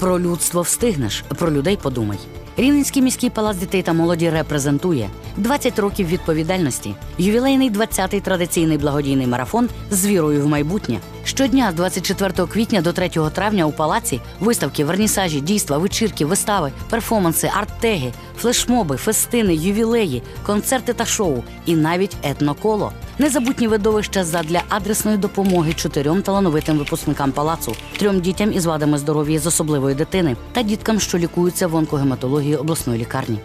Про людство встигнеш, про людей подумай. Рівненський міський палац дітей та молоді репрезентує 20 років відповідальності, ювілейний 20-й традиційний благодійний марафон з вірою в майбутнє. Щодня з 24 квітня до 3 травня у палаці виставки, вернісажі, дійства, вечірки, вистави, перформанси, арт-теги, флешмоби, фестини, ювілеї, концерти та шоу і навіть етноколо. Незабутні видовища задля адресної допомоги чотирьом талановитим випускникам палацу, трьом дітям із вадами здоров'я з особливої дитини та діткам, що лікуються в онкогематології обласної лікарні.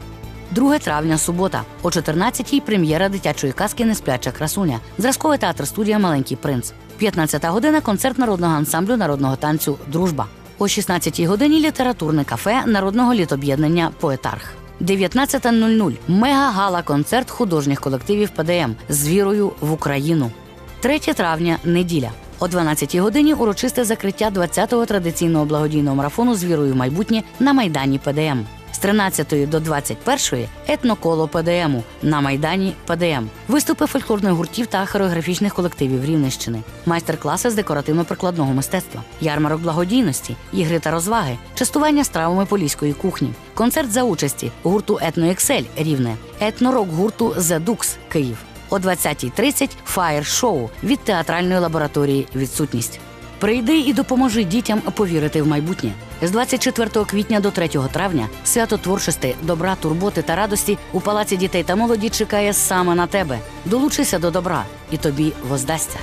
2 травня, субота, о 14-й прем'єра дитячої казки Неспляча красуня, зразковий театр студія Маленький принц. 15 година концерт народного ансамблю народного танцю Дружба. О 16-й годині літературне кафе народного літоб'єднання Поетарх. 19.00 мега-гала концерт художніх колективів ПДМ з вірою в Україну. 3 травня неділя. О 12 годині урочисте закриття 20-го традиційного благодійного марафону з вірою в майбутнє на майдані ПДМ. З 13 до 21 етноколо ПДМу на майдані ПДМ. Виступи фольклорних гуртів та хореографічних колективів Рівненщини, майстер-класи з декоративно-прикладного мистецтва, ярмарок благодійності, ігри та розваги, частування стравами поліської кухні, концерт за участі гурту Етно Ексель Рівне, етнорок гурту Dux Київ. О 20.30 фаєр-шоу від театральної лабораторії Відсутність. Прийди і допоможи дітям повірити в майбутнє. З 24 квітня до 3 травня свято творчості, добра, турботи та радості у палаці дітей та молоді чекає саме на тебе. Долучися до добра, і тобі воздасться.